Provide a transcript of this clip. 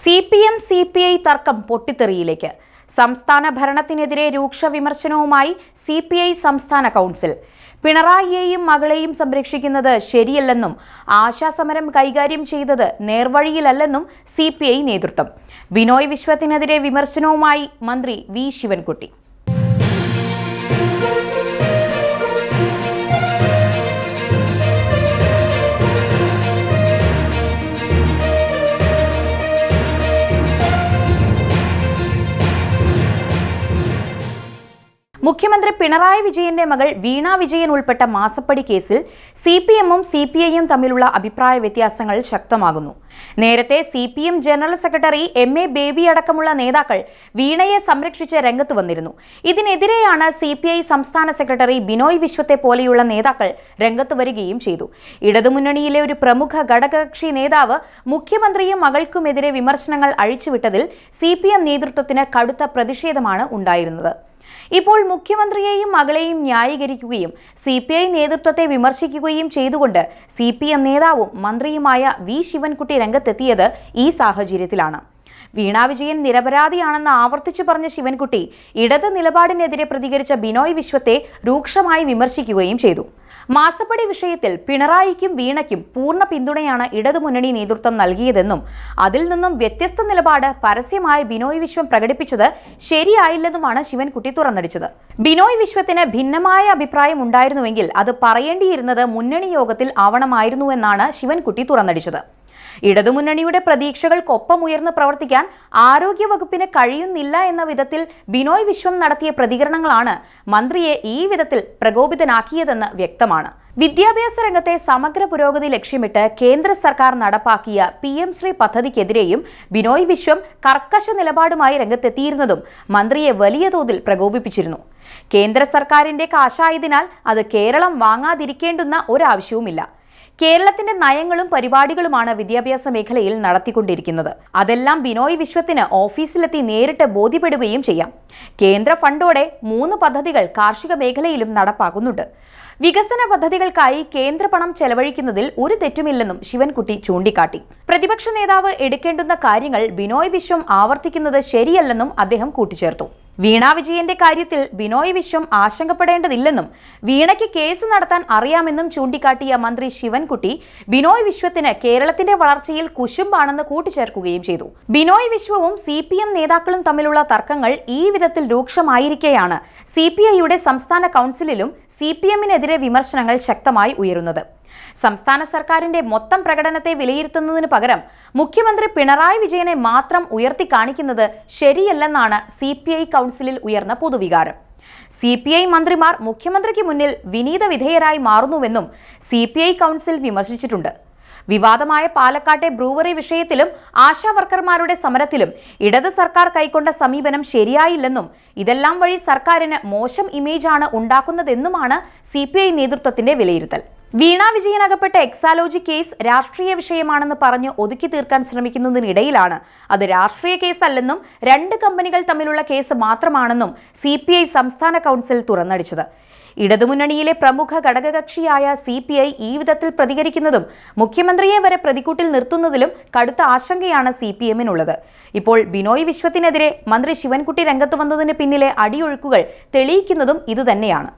C P M C P I തർക്കം പൊട്ടിത്തെറിയിലേക്ക്. സംസ്ഥാന ഭരണത്തിനെതിരെ രൂക്ഷ വിമർശനവുമായി സി പി ഐ സംസ്ഥാന കൗൺസിൽ. പിണറായിയെയും മകളെയും സംരക്ഷിക്കുന്നത് ശരിയല്ലെന്നും ആശാസമരം കൈകാര്യം ചെയ്തത് നേർവഴിയിലല്ലെന്നും സി പി ഐ നേതൃത്വം. ബിനോയ് വിശ്വത്തിനെതിരെ വിമർശനവുമായി മന്ത്രി വി. ശിവൻകുട്ടി. മുഖ്യമന്ത്രി പിണറായി വിജയന്റെ മകൾ വീണ വിജയൻ ഉൾപ്പെട്ട മാസപ്പടി കേസിൽ സി പി എമ്മും സി പി ഐയും തമ്മിലുള്ള അഭിപ്രായ വ്യത്യാസങ്ങൾ ശക്തമാകുന്നു. നേരത്തെ C P M general secretary M A Baby അടക്കമുള്ള നേതാക്കൾ വീണയെ സംരക്ഷിച്ച് രംഗത്ത് വന്നിരുന്നു. ഇതിനെതിരെയാണ് സി പി ഐ സംസ്ഥാന സെക്രട്ടറി ബിനോയ് വിശ്വത്തെ പോലെയുള്ള നേതാക്കൾ രംഗത്ത് വരികയും ചെയ്തു. ഇടതുമുന്നണിയിലെ ഒരു പ്രമുഖ ഘടകകക്ഷി നേതാവ് മുഖ്യമന്ത്രിയും മകൾക്കുമെതിരെ വിമർശനങ്ങൾ അഴിച്ചുവിട്ടതിൽ സി പി എം നേതൃത്വത്തിന് കടുത്ത പ്രതിഷേധമാണ് ഉണ്ടായിരുന്നത്. ഇപ്പോൾ മുഖ്യമന്ത്രിയെയും മകളെയും ന്യായീകരിക്കുകയും സി പി ഐ നേതൃത്വത്തെ വിമർശിക്കുകയും ചെയ്തുകൊണ്ട് സി പി എം നേതാവും മന്ത്രിയുമായ വി ശിവൻകുട്ടി രംഗത്തെത്തിയത് ഈ സാഹചര്യത്തിലാണ്. വീണ വിജയൻ നിരപരാധിയാണെന്ന് ആവർത്തിച്ചു പറഞ്ഞ ശിവൻകുട്ടി ഇടത് നിലപാടിനെതിരെ പ്രതികരിച്ച ബിനോയ് വിശ്വത്തെ രൂക്ഷമായി വിമർശിക്കുകയും ചെയ്തു. മാസപ്പടി വിഷയത്തിൽ പിണറായിക്കും വീണയ്ക്കും പൂർണ പിന്തുണയാണ് ഇടതുമുന്നണി നേതൃത്വം നൽകിയതെന്നും അതിൽ നിന്നും വ്യത്യസ്ത നിലപാട് പരസ്യമായി ബിനോയ് വിശ്വം പ്രകടിപ്പിച്ചത് ശരിയായില്ലെന്നുമാണ് ശിവൻകുട്ടി തുറന്നടിച്ചത്. ബിനോയ് വിശ്വത്തിന് ഭിന്നമായ അഭിപ്രായം ഉണ്ടായിരുന്നുവെങ്കിൽ അത് പറയേണ്ടിയിരുന്നത് മുന്നണി യോഗത്തിൽ ആവണമായിരുന്നുവെന്നാണ് ശിവൻകുട്ടി തുറന്നടിച്ചത്. ഇടതുമുന്നണിയുടെ പ്രതീക്ഷകൾക്കൊപ്പം ഉയർന്ന് പ്രവർത്തിക്കാൻ ആരോഗ്യവകുപ്പിന് കഴിയുന്നില്ല എന്ന വിധത്തിൽ ബിനോയ് വിശ്വം നടത്തിയ പ്രതികരണങ്ങളാണ് മന്ത്രിയെ ഈ വിധത്തിൽ പ്രകോപിതനാക്കിയതെന്ന് വ്യക്തമാണ്. വിദ്യാഭ്യാസ രംഗത്തെ സമഗ്ര പുരോഗതി ലക്ഷ്യമിട്ട് കേന്ദ്ര സർക്കാർ നടപ്പാക്കിയ പി എം ശ്രീ പദ്ധതിക്കെതിരെയും ബിനോയ് വിശ്വം കർക്കശ നിലപാടുമായി രംഗത്തെത്തിയിരുന്നതും മന്ത്രിയെ വലിയ തോതിൽ പ്രകോപിപ്പിച്ചിരുന്നു. കേന്ദ്ര സർക്കാരിന്റെ കാശായതിനാൽ അത് കേരളം വാങ്ങാതിരിക്കേണ്ടുന്ന ഒരാവശ്യവുമില്ല. കേരളത്തിന്റെ നയങ്ങളും പരിപാടികളുമാണ് വിദ്യാഭ്യാസ മേഖലയിൽ നടത്തിക്കൊണ്ടിരിക്കുന്നത്. അതെല്ലാം ബിനോയ് വിശ്വത്തിന് ഓഫീസിലെത്തി നേരിട്ട് ബോധ്യപ്പെടുകയും ചെയ്യാം. കേന്ദ്ര ഫണ്ടോടെ മൂന്ന് പദ്ധതികൾ കാർഷിക മേഖലയിലും നടപ്പാക്കുന്നുണ്ട്. വികസന പദ്ധതികൾക്കായി കേന്ദ്ര പണം ചെലവഴിക്കുന്നതിൽ ഒരു തെറ്റുമില്ലെന്നും ശിവൻകുട്ടി ചൂണ്ടിക്കാട്ടി. പ്രതിപക്ഷ നേതാവ് എടുക്കേണ്ടുന്ന കാര്യങ്ങൾ ബിനോയ് വിശ്വം ആവർത്തിക്കുന്നത് ശരിയല്ലെന്നും അദ്ദേഹം കൂട്ടിച്ചേർത്തു. വീണ വിജയന്റെ കാര്യത്തിൽ ബിനോയ് വിശ്വം ആശങ്കപ്പെടേണ്ടതില്ലെന്നും വീണയ്ക്ക് കേസ് നടത്താൻ അറിയാമെന്നും ചൂണ്ടിക്കാട്ടിയ മന്ത്രി ശിവൻകുട്ടി ബിനോയ് വിശ്വത്തിന് കേരളത്തിന്റെ വളർച്ചയിൽ കുശുമ്പാണെന്ന് കൂട്ടിച്ചേർക്കുകയും ചെയ്തു. ബിനോയ് വിശ്വവും സി നേതാക്കളും തമ്മിലുള്ള തർക്കങ്ങൾ ഈ വിധത്തിൽ രൂക്ഷമായിരിക്കെയാണ് സി സംസ്ഥാന കൗൺസിലിലും സി പി വിമർശനങ്ങൾ ശക്തമായി ഉയരുന്നത്. സംസ്ഥാന സർക്കാരിന്റെ മൊത്തം പ്രകടനത്തെ വിലയിരുത്തുന്നതിന് പകരം മുഖ്യമന്ത്രി പിണറായി വിജയനെ മാത്രം ഉയർത്തി കാണിക്കുന്നത് ശരിയല്ലെന്നാണ് സി കൗൺസിലിൽ ഉയർന്ന പൊതുവികാരം. സി പി ഐ മന്ത്രിമാർ മുഖ്യമന്ത്രിക്ക് മുന്നിൽ വിനീത വിധേയരായി മാറുന്നുവെന്നും സി പി ഐ കൗൺസിൽ വിമർശിച്ചിട്ടുണ്ട്. വിവാദമായ പാലക്കാട്ടെ ബ്രൂവറി വിഷയത്തിലും ആശാ വർക്കർമാരുടെ സമരത്തിലും ഇടത് സർക്കാർ കൈക്കൊണ്ട സമീപനം ശരിയായില്ലെന്നും ഇതെല്ലാം വഴി സർക്കാരിന് മോശം ഇമേജാണ് ഉണ്ടാക്കുന്നതെന്നുമാണ് സി നേതൃത്വത്തിന്റെ വിലയിരുത്തൽ. വീണ വിജയൻ അകപ്പെട്ട എക്സാലോജി കേസ് രാഷ്ട്രീയ വിഷയമാണെന്ന് പറഞ്ഞ് ഒതുക്കി തീർക്കാൻ ശ്രമിക്കുന്നതിനിടയിലാണ്. അത് രാഷ്ട്രീയ കേസ് അല്ലെന്നും രണ്ട് കമ്പനികൾ തമ്മിലുള്ള കേസ് മാത്രമാണെന്നും സി സംസ്ഥാന കൗൺസിൽ തുറന്നടിച്ചത്. ഇടതുമുന്നണിയിലെ പ്രമുഖ ഘടകകക്ഷിയായ സി പി ഐ ഈ വിധത്തിൽ പ്രതികരിക്കുന്നതും മുഖ്യമന്ത്രിയെ വരെ പ്രതിക്കൂട്ടിൽ നിർത്തുന്നതിലും കടുത്ത ആശങ്കയാണ് സി പി എമ്മിനുള്ളത്. ഇപ്പോൾ ബിനോയ് വിശ്വത്തിനെതിരെ മന്ത്രി ശിവൻകുട്ടി രംഗത്ത് വന്നതിന് പിന്നിലെ അടിയൊഴുക്കുകൾ തെളിയിക്കുന്നതും ഇതുതന്നെയാണ്.